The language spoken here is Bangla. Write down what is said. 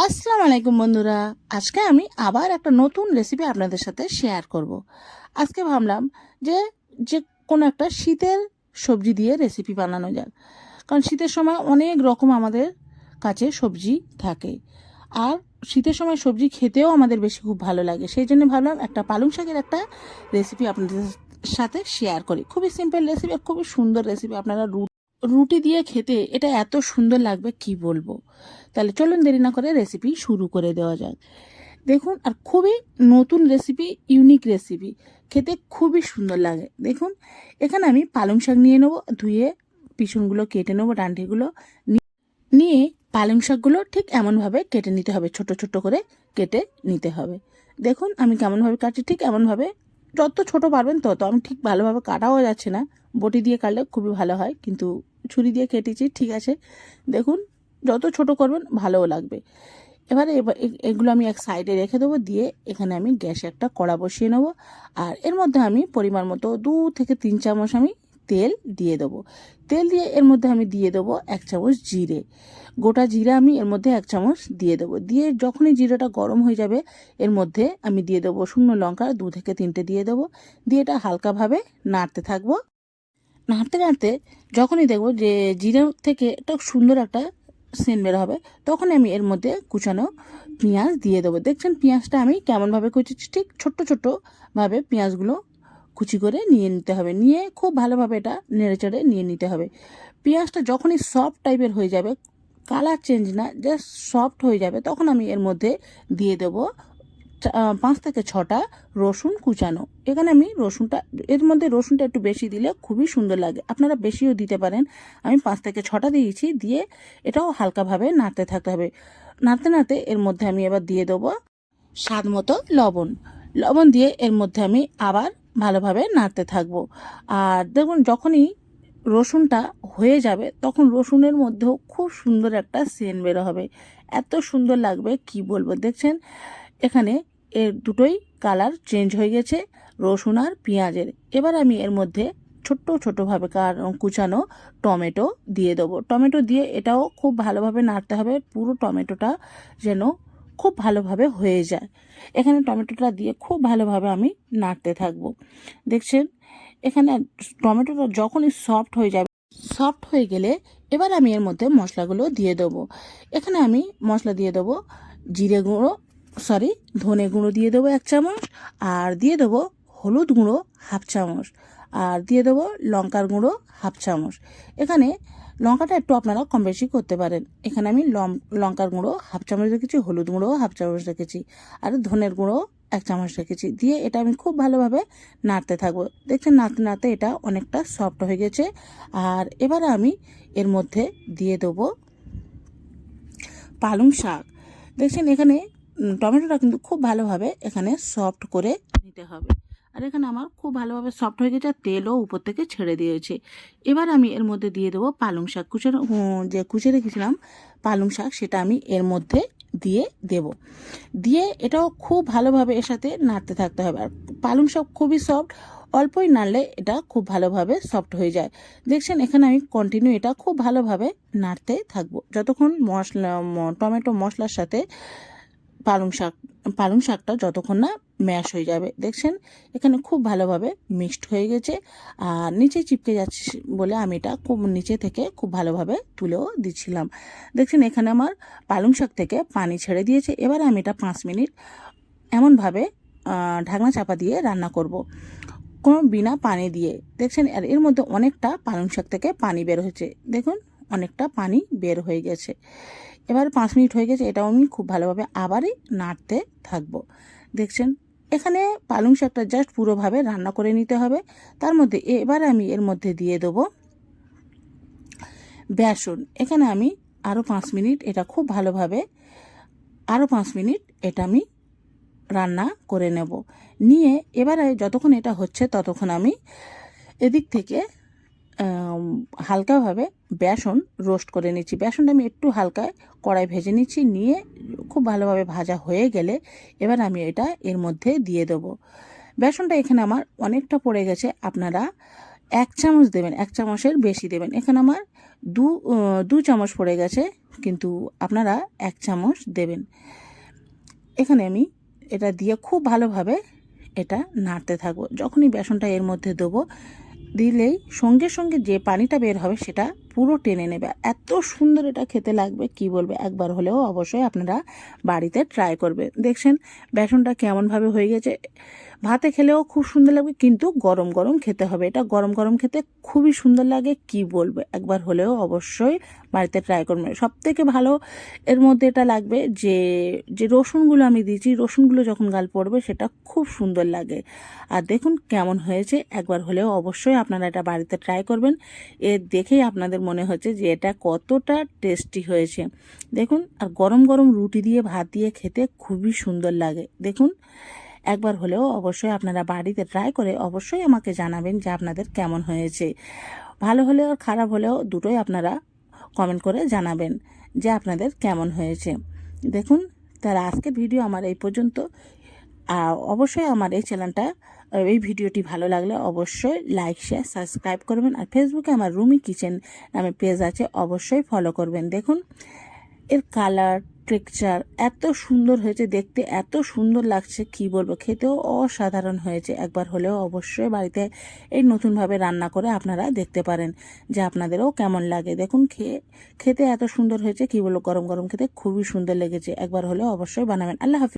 আসসালামু আলাইকুম বন্ধুরা। আজকে আমি আবার একটা নতুন রেসিপি আপনাদের সাথে শেয়ার করব। আজকে ভাবলাম যে যে কোনো একটা শীতের সবজি দিয়ে রেসিপি বানানো যাক। কারণ শীতের সময় অনেক রকম আমাদের কাছে সবজি থাকে। আর শীতের সময় সবজি খেতেও আমাদের বেশি খুব ভালো লাগে। সেই জন্য ভাবলাম একটা পালং শাকের একটা রেসিপি আপনাদের সাথে শেয়ার করি। খুবই সিম্পল রেসিপি আর খুবই সুন্দর রেসিপি আপনারা রু- রুটি দিয়ে খেতে এটা এত সুন্দর লাগবে, কি বলব? তাহলে চলুন দেরি না করে রেসিপি শুরু করে দেওয়া যাক। দেখুন, আর খুবই নতুন রেসিপি ইউনিক রেসিপি খেতে খুবই সুন্দর লাগে। দেখুন, এখানে আমি পালং শাক নিয়ে নেব, ধুয়ে পিছনগুলো কেটে নেব ডান্ডিগুলো নিয়ে পালং শাকগুলো ঠিক এমনভাবে কেটে নিতে হবে, ছোট ছোট করে কেটে নিতে হবে। দেখুন, আমি কেমনভাবে কাটছি, ঠিক এমনভাবে যত ছোট পারবেন তত আমি ঠিক ভালোভাবে কাটাও যাচ্ছে না। বটি দিয়ে কাটলে খুবই ভালো হয়, কিন্তু ছুরি দিয়ে কেটেছি, ঠিক আছে। দেখুন, যত ছোট করবেন, ভালোও লাগবে। এবারে এগুলো আমি এক সাইডে রেখে দেবো, দিয়ে এখানে আমি গ্যাসে একটা কড়া বসিয়ে নেব। আর এর মধ্যে আমি পরিমাণ মতো দু থেকে তিন চামচ আমি তেল দিয়ে দেবো। তেল দিয়ে এর মধ্যে আমি দিয়ে দেবো এক চামচ জিরে। গোটা জিরা আমি এর মধ্যে এক চামচ দিয়ে দেবো। দিয়ে যখনই জিরাটা গরম হয়ে যাবে, এর মধ্যে আমি দিয়ে দেবো শুকনো লঙ্কা দু থেকে তিনটে দিয়ে দেবো। দিয়ে এটা হালকাভাবে নাড়তে থাকব। নাড়তে নাড়তে যখনই দেখব যে জিরা থেকে একটা সুন্দর একটা সেন্ট বের হবে তখন আমি এর মধ্যে কুচানো পেঁয়াজ দিয়ে দেবো। দেখছেন পেঁয়াজটা আমি কেমনভাবে কুচিছি ঠিক ছোট্ট ছোট্টভাবে পেঁয়াজগুলো কুচি করে নিয়ে নিতে হবে। নিয়ে খুব ভালোভাবে এটা নেড়ে চেড়ে নিয়ে নিতে হবে। পেঁয়াজটা যখনই সফট টাইপের হয়ে যাবে কালার চেঞ্জ না জাস্ট সফট হয়ে যাবে, তখন আমি এর মধ্যে দিয়ে দেবো পাঁচ থেকে ছটা রসুন কুচানো। এখানে আমি রসুনটা, এর মধ্যে রসুনটা একটু বেশি দিলে খুবই সুন্দর লাগে। আপনারা বেশিও দিতে পারেন। আমি পাঁচ থেকে ছটা দিয়েছি, দিয়ে এটাও হালকাভাবে নাড়তে থাকতে হবে। নাড়তে নাড়তে এর মধ্যে আমি এবার দিয়ে দেবো স্বাদ মতো লবণ। লবণ দিয়ে এর মধ্যে আমি আবার ভালোভাবে নাড়তে থাকব। আর দেখুন, যখনই রসুনটা হয়ে যাবে, তখন রসুনের মধ্যেও খুব সুন্দর একটা সেন বেরো হবে। এত সুন্দর লাগবে, কি বলব? দেখছেন, এখানে এর দুটোই কালার চেঞ্জ হয়ে গেছে, রসুন আর পেঁয়াজের। এবার আমি এর মধ্যে ছোট্ট ছোটোভাবে কার কুচানো টমেটো দিয়ে দেবো। টমেটো দিয়ে এটাও খুব ভালোভাবে নাড়তে হবে, পুরো টমেটোটা যেন খুব ভালোভাবে হয়ে যায়। এখানে টমেটোটা দিয়ে খুব ভালোভাবে আমি নাড়তে থাকব। দেখছেন? এখানে টমেটোটা যখনই সফট হয়ে যাবে সফট হয়ে গেলে এবার আমি এর মধ্যে মশলাগুলো দিয়ে দেবো। এখানে আমি মশলা দিয়ে দেবো জিরে গুঁড়ো সরি ধনে গুঁড়ো দিয়ে দেবো এক চামচ, আর দিয়ে দেবো হলুদ গুঁড়ো হাফ চামচ, আর দিয়ে দেবো লঙ্কার গুঁড়ো হাফ চামচ। এখানে লঙ্কাটা একটু আপনারা কম বেশি করতে পারেন। এখানে আমি লম- লঙ্কার গুঁড়ো, হাফ চামচ রেখেছি, হলুদ গুঁড়ো, হাফ চামচ রেখেছি, আর ধনের গুঁড়ো, এক চামচ রেখেছি। দিয়ে এটা আমি খুব ভালোভাবে নাড়তে থাকব। দেখছেন, নাড়তে নাড়তে এটা অনেকটা সফট হয়ে গেছে। আর এবারে আমি এর মধ্যে দিয়ে দেবো পালং শাক। দেখছেন, এখানে টমেটোটা কিন্তু খুব ভালোভাবে এখানে সফট করে নিতে হবে। আর এখানে আমার খুব ভালোভাবে সফট হয়ে গেছে তেলও উপর থেকে ছেড়ে দিয়েছে। এবার আমি এর মধ্যে দিয়ে দেবো পালং শাক। কুচে যে কুচে রেখেছিলাম পালং শাক, সেটা আমি এর মধ্যে দিয়ে দেব। দিয়ে এটাও খুব ভালোভাবে এর সাথে নাড়তে থাকতে হবে। আর পালং শাক খুবই সফট অল্পই নাড়লে এটা খুব ভালোভাবে সফট হয়ে যায়। দেখছেন, এখানে আমি কন্টিনিউ এটা খুব ভালোভাবে নাড়তে থাকব। যতক্ষণ মশলা টমেটো মশলার সাথে পালং শাক, পালং শাকটা যতক্ষণ না ম্যাশ হয়ে যাবে, দেখছেন? এখানে খুব ভালোভাবে মিক্সড হয়ে গেছে। আর নিচে চিপকে যাচ্ছে বলে আমি এটা খুব নিচে থেকে খুব ভালোভাবে তুলেও দিচ্ছিলাম। দেখছেন, এখানে আমার পালং শাক থেকে পানি ছেড়ে দিয়েছে। এবার আমি এটা পাঁচ মিনিট এমনভাবে ঢাকনা চাপা দিয়ে রান্না করব। কোনো বিনা পানি দিয়ে। দেখছেন, আর এর মধ্যে অনেকটা পালং শাক থেকে পানি বের হয়েছে। দেখুন, অনেকটা পানি বের হয়ে গেছে। এবার পাঁচ মিনিট হয়ে গেছে, এটাও আমি খুব ভালোভাবে আবারই নাড়তে থাকব। দেখছেন? এখানে পালং শাকটা জাস্ট পুরোভাবে রান্না করে নিতে হবে। তার মধ্যে এবার আমি এর মধ্যে দিয়ে দেবো বেসন। এখানে আমি আরও পাঁচ মিনিট এটা খুব ভালোভাবে আরও পাঁচ মিনিট এটা আমি রান্না করে নেব। নিয়ে এবারে যতক্ষণ এটা হচ্ছে ততক্ষণ আমি এদিক থেকে হালকাভাবে বেসন রোস্ট করে নিচ্ছি। বেসনটা আমি একটু হালকায় কড়াই ভেজে নিচ্ছি, নিয়ে খুব ভালোভাবে ভাজা হয়ে গেলে এবার আমি এটা এর মধ্যে দিয়ে দেবো। বেসনটা এখানে আমার অনেকটা পড়ে গেছে, আপনারা এক চামচ দেবেন, এক চামচের বেশি দেবেন। এখানে আমার দু দু চামচ পড়ে গেছে, কিন্তু আপনারা এক চামচ দেবেন। এখানে আমি এটা দিয়ে খুব ভালোভাবে এটা নাড়তে থাকব। যখনই বেসনটা এর মধ্যে দেবো দিলেই সঙ্গে সঙ্গে যে পানিটা বের হবে সেটা পুরো টেনে নেবে। এত সুন্দর এটা খেতে লাগবে, কি বলবে? একবার হলেও অবশ্যই আপনারা বাড়িতে ট্রাই করবে। দেখছেন, বেসনটা কেমনভাবে হয়ে গেছে। ভাতে খেলেও খুব সুন্দর লাগবে, কিন্তু গরম গরম খেতে হবে। এটা গরম গরম খেতে খুবই সুন্দর লাগে, কি বলবে? একবার হলেও অবশ্যই বাড়িতে ট্রাই করবে। সব থেকে ভালো এর মধ্যে এটা লাগবে যে যে রসুনগুলো আমি দিয়েছি, রসুনগুলো যখন গাল পড়বে, সেটা খুব সুন্দর লাগে। আর দেখুন কেমন হয়েছে, একবার হলেও অবশ্যই আপনারা এটা বাড়িতে ট্রাই করবেন। এ দেখেই আপনাদের মনে হচ্ছে যে এটা কতটা টেস্টি হয়েছে। দেখুন, আর গরম গরম রুটি দিয়ে ভাত দিয়ে খেতে খুবই সুন্দর লাগে। দেখুন, একবার হলেও অবশ্যই আপনারা বাড়িতে ট্রাই করে অবশ্যই আমাকে জানাবেন যে আপনাদের কেমন হয়েছে। ভালো হলেও আর খারাপ হলেও দুটোই আপনারা কমেন্ট করে জানাবেন যে আপনাদের কেমন হয়েছে। দেখুন, তার আজকের ভিডিও আমার এই পর্যন্ত। আর অবশ্যই আমার এই চ্যানেলটা এই ভিডিওটি ভালো লাগলে অবশ্যই লাইক শেয়ার সাবস্ক্রাইব করবেন। আর ফেসবুকে আমার রুমি কিচেন নামে পেজ আছে, অবশ্যই ফলো করবেন। দেখুন, এর কালার টেক্সচার এত সুন্দর হয়েছে, দেখতে এত সুন্দর লাগছে, কি বলব? খেতেও অসাধারণ হয়েছে। একবার হলেও অবশ্যই বাড়িতে এই নতুনভাবে রান্না করে আপনারা দেখতে পারেন যে আপনাদেরও কেমন লাগে। দেখুন খেয়ে খেতে এত সুন্দর হয়েছে, কি বলব? গরম গরম খেতে খুবই সুন্দর লেগেছে। একবার হলেও অবশ্যই বানাবেন। আল্লাহ হাফিজ।